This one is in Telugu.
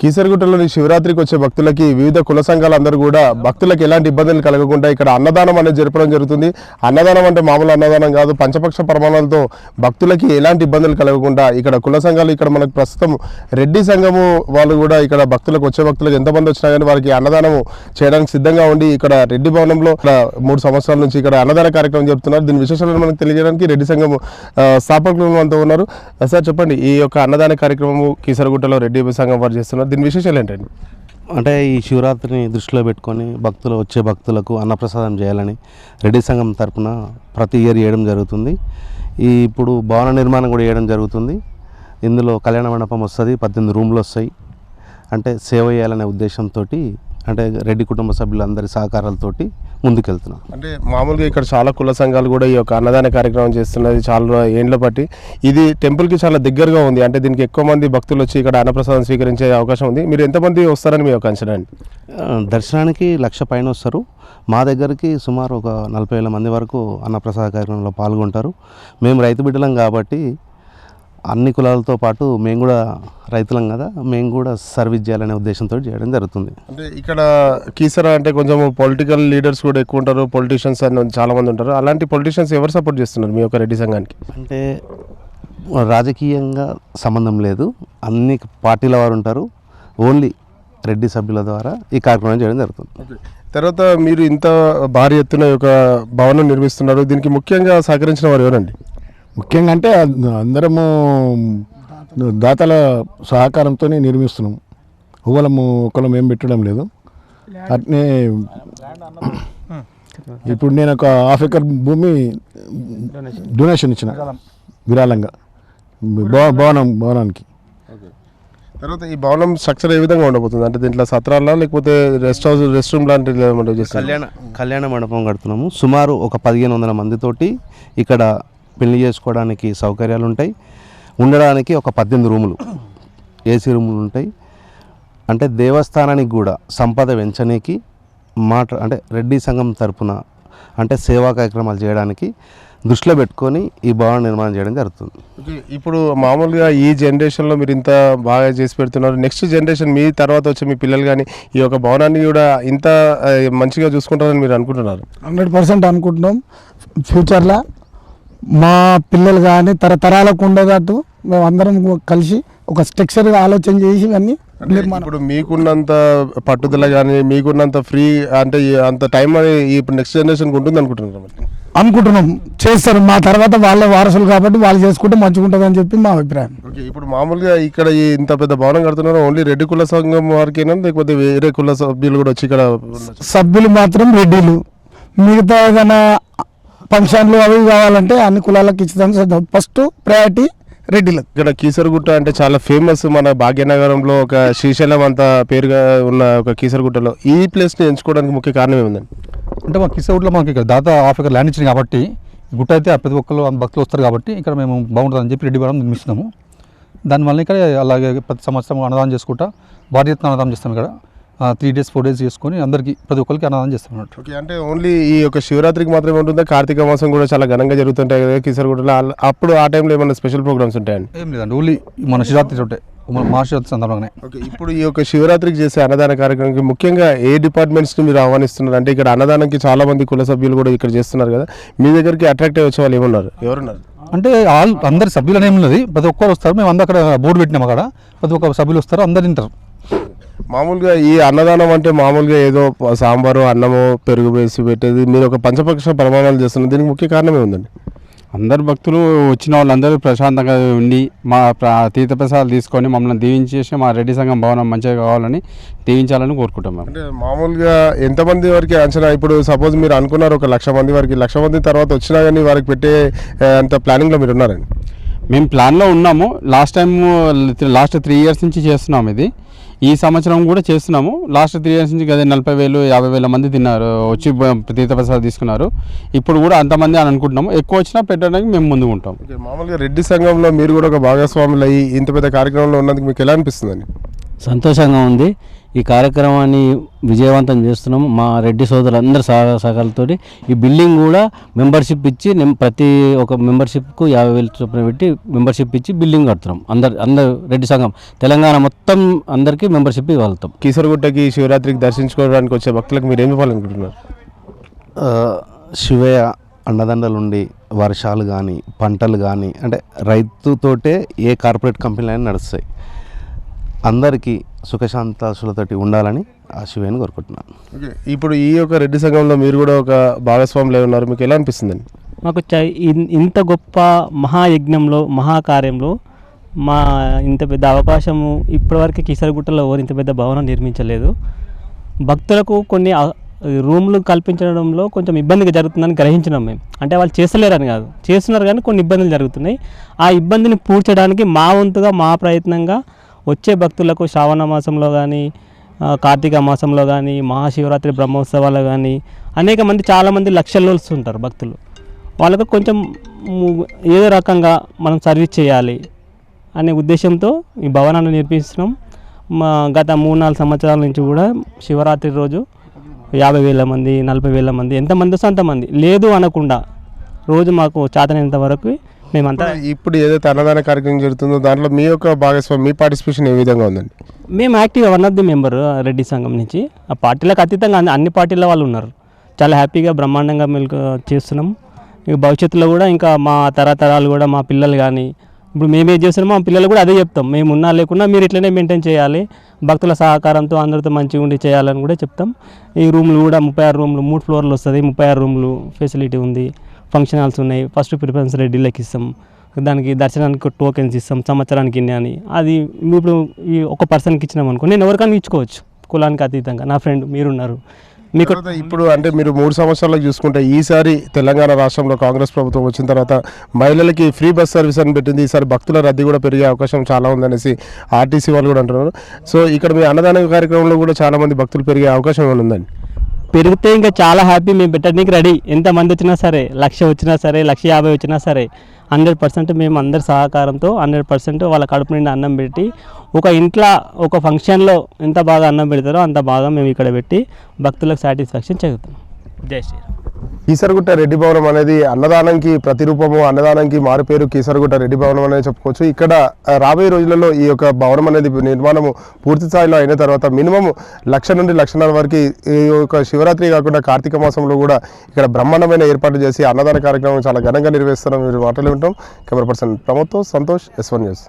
కీసరగుట్టలోని శివరాత్రికి వచ్చే భక్తులకి వివిధ కుల సంఘాలు అందరూ కూడా భక్తులకు ఎలాంటి ఇబ్బందులు కలగకుండా ఇక్కడ అన్నదానం అనేది జరపడం జరుగుతుంది. అన్నదానం అంటే మామూలు అన్నదానం కాదు పంచపక్ష ప్రమాణాలతో భక్తులకి ఎలాంటి ఇబ్బందులు కలగకుండా ఇక్కడ కుల సంఘాలు ఇక్కడ మనకు ప్రస్తుతం రెడ్డి సంఘము వాళ్ళు కూడా ఇక్కడ భక్తులకు వచ్చే భక్తులకు ఎంతమంది వచ్చినా కానీ వారికి అన్నదానం చేయడానికి సిద్ధంగా ఉండి ఇక్కడ రెడ్డి భవనంలో మూడు సంవత్సరాల నుంచి ఇక్కడ అన్నదాన కార్యక్రమం చెప్తున్నారు దీని విశేషాలను మనకు తెలియజేయడానికి రెడ్డి సంఘం స్థాపకులు అంతా ఉన్నారు. సార్ చెప్పండి ఈ యొక్క అన్నదాన కార్యక్రమం కీసరగుట్టలో రెడ్డి సంఘం వారు చేస్తున్నారు. దీని విశేషాలు ఏంటండి? అంటే ఈ శివరాత్రిని దృష్టిలో పెట్టుకొని భక్తులు వచ్చే భక్తులకు అన్నప్రసాదం చేయాలని రెడ్డి సంఘం తరపున ప్రతి ఇయర్ చేయడం జరుగుతుంది. ఈ ఇప్పుడు భవన నిర్మాణం కూడా చేయడం జరుగుతుంది. ఇందులో కళ్యాణ మండపం వస్తుంది పద్దెనిమిది రూమ్లు వస్తాయి. అంటే సేవ చేయాలనే ఉద్దేశంతో అంటే రెడ్డి కుటుంబ సభ్యులందరి సహకారాలతోటి ముందుకెళ్తున్నాం. అంటే మామూలుగా ఇక్కడ చాలా కుల సంఘాలు కూడా ఈ యొక్క అన్నదాన కార్యక్రమం చేస్తున్నది చాలా ఏండ్ల బట్టి ఇది టెంపుల్కి చాలా దగ్గరగా ఉంది. అంటే దీనికి ఎక్కువ మంది భక్తులు వచ్చి ఇక్కడ అన్నప్రసాదం స్వీకరించే అవకాశం ఉంది. మీరు ఎంతమంది వస్తారని మీ యొక్క అంచనా అండి దర్శనానికి లక్ష పైన వస్తారు. మా దగ్గరికి సుమారు ఒక నలభై వేల మంది వరకు అన్నప్రసాద కార్యక్రమంలో పాల్గొంటారు. మేము రైతు బిడ్డలం కాబట్టి అన్ని కులాలతో పాటు మేము కూడా రైతులం కదా మేము కూడా సర్వీస్ చేయాలనే ఉద్దేశంతో చేయడం జరుగుతుంది. అంటే ఇక్కడ కీసరా అంటే కొంచెం పొలిటికల్ లీడర్స్ కూడా ఎక్కువ ఉంటారు పొలిటీషియన్స్ అని చాలా మంది ఉంటారు. అలాంటి పొలిటీషియన్స్ ఎవరు సపోర్ట్ చేస్తున్నారు మీ యొక్క రెడ్డి సంఘానికి? అంటే రాజకీయంగా సంబంధం లేదు. అన్ని పార్టీల వారు ఉంటారు. ఓన్లీ రెడ్డి సభ్యుల ద్వారా ఈ కార్యక్రమం చేయడం జరుగుతుంది. తర్వాత మీరు ఇంత భారీ ఎత్తున యొక్క భవనం నిర్మిస్తున్నారు. దీనికి ముఖ్యంగా సహకరించిన వారు ఎవరండి? ముఖ్యంగా అంటే అందరము దాతల సహకారంతో నిర్మిస్తున్నాం. ఒకళ్ళము ఒకళ్ళం ఏం పెట్టడం లేదు. అట్నే ఇప్పుడు నేను ఒక హాఫ్ ఎకర్ భూమి డొనేషన్ ఇచ్చిన విరాళంగా. భవ- భవనం భవనానికి. తర్వాత ఈ భవనం స్ట్రక్చర్ ఏ విధంగా ఉండబోతుంది? అంటే దీంట్లో సత్రాలా లేకపోతే రెస్ట్ హౌస్ రెస్ట్ రూమ్ చేస్తారు కళ్యాణ కళ్యాణ మండపం కడుతున్నాము. సుమారు ఒక పదిహేను వందల మందితోటి ఇక్కడ పెళ్ళి చేసుకోవడానికి సౌకర్యాలు ఉంటాయి ఉండడానికి ఒక పద్దెనిమిది రూములు ఏసీ రూములు ఉంటాయి అంటే దేవస్థానానికి కూడా సంపద పెంచనీకి మాట అంటే రెడ్డి సంఘం తరపున అంటే సేవా కార్యక్రమాలు చేయడానికి దృష్టిలో పెట్టుకొని ఈ భవన నిర్మాణం చేయడం జరుగుతుంది. ఓకే, ఇప్పుడు మామూలుగా ఈ జనరేషన్లో మీరు ఇంత బాగా చేసి పెడుతున్నారు. నెక్స్ట్ జనరేషన్ మీ తర్వాత వచ్చే మీ పిల్లలు కానీ ఈ యొక్క భవనాన్ని కూడా ఇంత మంచిగా చూసుకుంటారని మీరు అనుకుంటున్నారు? హండ్రెడ్ పర్సెంట్ అనుకుంటున్నాం. ఫ్యూచర్లో మా పిల్లలు కానీ తరతరాలకు ఉండేటట్టు మేము అందరం కలిసి ఒక స్ట్రక్చర్గా ఆలోచన చేసి నిర్మాణం. ఇప్పుడు మీకున్నంత పట్టుదల కానీ మీకున్నంత ఫ్రీ అంటే అంత టైం అనేది ఇప్పుడు నెక్స్ట్ జనరేషన్కి ఉంటుంది అనుకుంటున్నారు. అనుకుంటున్నాం. చేస్తారు. మా తర్వాత వాళ్ళ వారసులు కాబట్టి వాళ్ళు చేసుకుంటే మంచిగా ఉంటుంది అని చెప్పి మా అభిప్రాయం. ఓకే ఇప్పుడు మామూలుగా ఇక్కడ ఇంత పెద్ద భవనం కడుతున్నారు ఓన్లీ రెడ్డి కుల సంఘం వారికేనా? లేకపోతే వేరే కుల సభ్యులు కూడా వచ్చి ఇక్కడ? సభ్యులు మాత్రం రెడ్డిలు. మిగతా ఏదైనా ఫంక్షన్లు అవి కావాలంటే అన్ని కులాలకు ఇచ్చుదాం ఫస్ట్ ప్రయారిటీ రెడ్డిలకు. ఇక్కడ కీసరగుట్ట అంటే చాలా ఫేమస్ మన భాగ్యనగరంలో ఒక శ్రీశైలం అంత పేరుగా ఉన్న ఒక కీసరగుట్టలో. ఈ ప్లేస్ని ఎంచుకోవడానికి ముఖ్య కారణం ఏముందండి? అంటే మా కిసౌడ్లో మాకు ఇక్కడ దాత ఆఫ్ ఎకర్ ల్యాండ్ ఇచ్చింది కాబట్టి గుట్ట అయితే ప్రతి ఒక్కరు భక్తులు వస్తారు కాబట్టి ఇక్కడ మేము బాగుంటుందని చెప్పి రెడ్డి వరం నిర్మిస్తున్నాము. దానివల్ల ఇక్కడ అలాగే ప్రతి సంవత్సరం అన్నదానం చేసుకుంటా భారీ అన్నదానం చేస్తాం ఇక్కడ. త్రీ డేస్ ఫోర్ డేస్ చేసుకొని అందరికీ ప్రతి ఒక్కరికి అన్నదానం చేస్తాం అన్నట్టు ఓకే అంటే ఓన్లీ ఈ యొక్క శివరాత్రికి మాత్రమే ఉంటుందా? కార్తీక మాసం కూడా చాలా ఘనంగా జరుగుతుంటాయి కదా కీసరగుట్టలో అప్పుడు ఆ టైంలో ఏమైనా స్పెషల్ ప్రోగ్రామ్స్ ఉంటాయండి? ఏం లేదండి ఓన్లీ మన శివరాత్రి ఒకటే. మన మహాశివరాత్రి సందర్భంగానే. ఓకే ఇప్పుడు ఈ యొక్క శివరాత్రికి చేసే అన్నదాన కార్యక్రమానికి ముఖ్యంగా ఏ డిపార్ట్మెంట్స్ని మీరు ఆహ్వానిస్తున్నారు? అంటే ఇక్కడ అన్నదానానికి చాలా మంది కుల సభ్యులు కూడా ఇక్కడ చేస్తున్నారు కదా. మీ దగ్గరికి అట్రాక్ట్ అయ్యి వచ్చే వాళ్ళు ఏమన్నారు? ఎవరున్నారు? అంటే ఆల్ అందరి సభ్యులు ఏమున్నది ప్రతి ఒక్కరు వస్తారు. మేము అందరూ అక్కడ బోర్డు పెట్టినాం అక్కడ. ప్రతి ఒక్క సభ్యులు వస్తారు అందరు తింటారు. మామూలుగా ఈ అన్నదానం అంటే మామూలుగా ఏదో సాంబారు అన్నము పెరుగు వేసి పెట్టేది. మీరు ఒక పంచపక్ష ప్రమాణాలు చేస్తున్నారు దీనికి ముఖ్య కారణం ఏముందండి? అందరు భక్తులు వచ్చిన వాళ్ళందరూ ప్రశాంతంగా ఉండి మా ప్ర- తీర్థప్రసాదాలు తీసుకొని మమ్మల్ని దీవించేసి మా రెడ్డి సంఘం భవనం మంచిగా కావాలని దీవించాలని కోరుకుంటాం మేము. అంటే మామూలుగా ఎంతమంది వరకు అంచనా ఇప్పుడు సపోజ్ మీరు అనుకున్నారు ఒక లక్ష మంది వరకు లక్ష మంది తర్వాత వచ్చినా కానీ వారికి పెట్టే అంత ప్లానింగ్లో మీరు ఉన్నారండి? మేము ప్లాన్లో ఉన్నాము. Last time last three years నుంచి చేస్తున్నాం ఇది. ఈ సంవత్సరం కూడా చేస్తున్నాము. లాస్ట్ త్రీ ఇయర్స్ నుంచి కదా నలభై వేలు యాభై వేల మంది తిన్నారు వచ్చి తీర్థప్రసాదాలు తీసుకున్నారు. ఇప్పుడు కూడా అంతమంది అని అనుకుంటున్నాము. ఎక్కువ వచ్చినా పెట్టడానికి మేము ముందుకు ఉంటాం. మామూలుగా రెడ్డి సంఘంలో మీరు కూడా ఒక భాగస్వాములు అయ్యి ఇంత పెద్ద కార్యక్రమంలో ఉన్నందుకు మీకు ఎలా అనిపిస్తుందండి? సంతోషంగా ఉంది. ఈ కార్యక్రమాన్ని విజయవంతం చేస్తున్నాము మా రెడ్డి సోదరులందరి సహ సహకారాలతో ఈ బిల్డింగ్ కూడా మెంబర్షిప్ ఇచ్చి ప్రతి ఒక మెంబర్షిప్కు యాభై వేలు చొప్పున పెట్టి మెంబర్షిప్ ఇచ్చి బిల్డింగ్ కడుతున్నాం. అందరు అందరు రెడ్డి సంఘం తెలంగాణ మొత్తం అందరికీ మెంబర్షిప్ ఇవ్వగలుగుతాం. కీసరగుట్టకి శివరాత్రికి దర్శించుకోవడానికి వచ్చే భక్తులకు మీరు ఏమి ఇవ్వాలనుకుంటున్నారు శివయ్య అండదండలు ఉండి వర్షాలు కానీ పంటలు కానీ అంటే రైతుతోటే ఏ కార్పొరేట్ కంపెనీలు అయినా నడుస్తాయి. అందరికీ సుఖశాంతాసులతోటి ఉండాలని ఆ శివయ్యని కోరుకుంటున్నాను. ఓకే ఇప్పుడు ఈ యొక్క రెడ్డి సంఘంలో మీరు కూడా ఒక భాగస్వాములు ఉన్నారు. మీకు ఎలా అనిపిస్తుందండి? మాకు చ- ఇన్- ఇంత గొప్ప మహాయజ్ఞంలో మహాకార్యంలో మా ఇంత పెద్ద అవకాశము ఇప్పటివరకు కిసరగుట్టలో ఎవరు ఇంత పెద్ద భవనం నిర్మించలేదు. భక్తులకు కొన్ని రూమ్లు కల్పించడంలో కొంచెం ఇబ్బందిగా జరుగుతుందని గ్రహించినాం మేము. అంటే వాళ్ళు చేస్తలేరని కాదు. చేస్తున్నారు కానీ కొన్ని ఇబ్బందులు జరుగుతున్నాయి. ఆ ఇబ్బందిని పూడ్చడానికి మా వంతుగా మా ప్రయత్నంగా వచ్చే భక్తులకు శ్రావణ మాసంలో కానీ కార్తీక మాసంలో కానీ మహాశివరాత్రి బ్రహ్మోత్సవాలు కానీ అనేక మంది చాలామంది లక్షల్లో వస్తుంటారు భక్తులు. వాళ్ళకు కొంచెం ఏదో రకంగా మనం సర్వీస్ చేయాలి అనే ఉద్దేశంతో ఈ భవనాన్ని నిర్మిస్తున్నాం. మా గత మూడు నాలుగు సంవత్సరాల నుంచి కూడా శివరాత్రి రోజు యాభై వేల మంది నలభై వేల మంది ఎంతమంది వస్తే అంతమంది. లేదు అనకుండా రోజు మాకు చేతనైనంత వరకు మేమంతా ఇప్పుడు ఏదైతే అన్నదాన కార్యక్రమం జరుగుతుందో దాంట్లో మీ యొక్క భాగస్వామి మీ పార్టిసిపేషన్ ఏ విధంగా ఉందండి? మేము active one of the member Reddy సంఘం నుంచి. ఆ పార్టీలకు అతీతంగా అన్ని- పార్టీల వాళ్ళు ఉన్నారు. చాలా హ్యాపీగా బ్రహ్మాండంగా మేము చేస్తున్నాం. ఇక భవిష్యత్తులో కూడా ఇంకా మా తరతరాలు కూడా మా పిల్లలు కానీ ఇప్పుడు మేము ఏం చేస్తున్నామో మా పిల్లలు కూడా అదే చెప్తాం. మేము ఉన్నా లేకున్నా మీరు ఇట్లనే మెయింటైన్ చేయాలి. భక్తుల సహకారంతో అందరితో మంచిగా ఉండి చేయాలని కూడా చెప్తాం. ఈ రూమ్లు కూడా ముప్పై ఆరు రూమ్లు మూడు ఫ్లోర్లు వస్తుంది. ముప్పై ఆరు రూమ్లు ఫెసిలిటీ ఉంది. ఫంక్షన్ హాల్స్ ఉన్నాయి ఫస్ట్ ప్రిఫరెన్స్ రెడ్డిలకి ఇస్తాం. దానికి దర్శనానికి టోకెన్స్ ఇస్తాం. సంవత్సరానికి ఇన్ని అని. అది ఇప్పుడు ఈ ఒక పర్సన్కి ఇచ్చినాం అనుకో నేను ఎవరికైనా ఇచ్చుకోవచ్చు. కులానికి అతీతంగా. నా ఫ్రెండ్ మీరున్నారు. మీకు ఇప్పుడు అంటే మీరు మూడు సంవత్సరాలకు చూసుకుంటే ఈసారి తెలంగాణ రాష్ట్రంలో కాంగ్రెస్ ప్రభుత్వం వచ్చిన తర్వాత మహిళలకి ఫ్రీ బస్ సర్వీస్ అని పెట్టింది. ఈసారి భక్తుల రద్దీ కూడా పెరిగే అవకాశం చాలా ఉందనేసి ఆర్టీసీ వాళ్ళు కూడా అంటున్నారు. సో ఇక్కడ మీ అన్నదాన కార్యక్రమంలో కూడా చాలా మంది భక్తులు పెరిగే అవకాశం ఏమైనా ఉందండి? పెరిగితే ఇంకా చాలా హ్యాపీ మేము పెట్టడానికి రెడీ ఎంతమంది వచ్చినా సరే లక్ష వచ్చినా సరే లక్ష యాభై వచ్చినా సరే హండ్రెడ్ పర్సెంట్ మేము అందరి సహకారంతో హండ్రెడ్ పర్సెంట్ వాళ్ళ కడుపు నిండా అన్నం పెట్టి ఒక ఇంట్లో ఒక ఫంక్షన్లో ఎంత బాగా అన్నం పెడతారో అంత బాగా మేము ఇక్కడ పెట్టి భక్తులకు సాటిస్ఫాక్షన్ చెందుతాం జై శ్రీరామ్. కీసరగుట్ట రెడ్డి భవనం అనేది అన్నదానంకి ప్రతిరూపము అన్నదానంకి మారుపేరు కీసరగుట్ట రెడ్డి భవనం అనేది చెప్పుకోవచ్చు. ఇక్కడ రాబోయే రోజులలో ఈ యొక్క భవనం అనేది నిర్మాణము పూర్తి స్థాయిలో అయిన తర్వాత మినిమం లక్ష నుండి లక్షన్నర వరకు ఈ యొక్క శివరాత్రి కాకుండా కార్తీక మాసంలో కూడా ఇక్కడ బ్రహ్మాండమైన ఏర్పాటు చేసి అన్నదాన కార్యక్రమం చాలా ఘనంగా నిర్వహిస్తున్నాం మీరు మాటలు వింటాం కెమెరా పర్సన్ ప్రమోద్తో సంతోష్ ఎస్వన్ న్యూస్.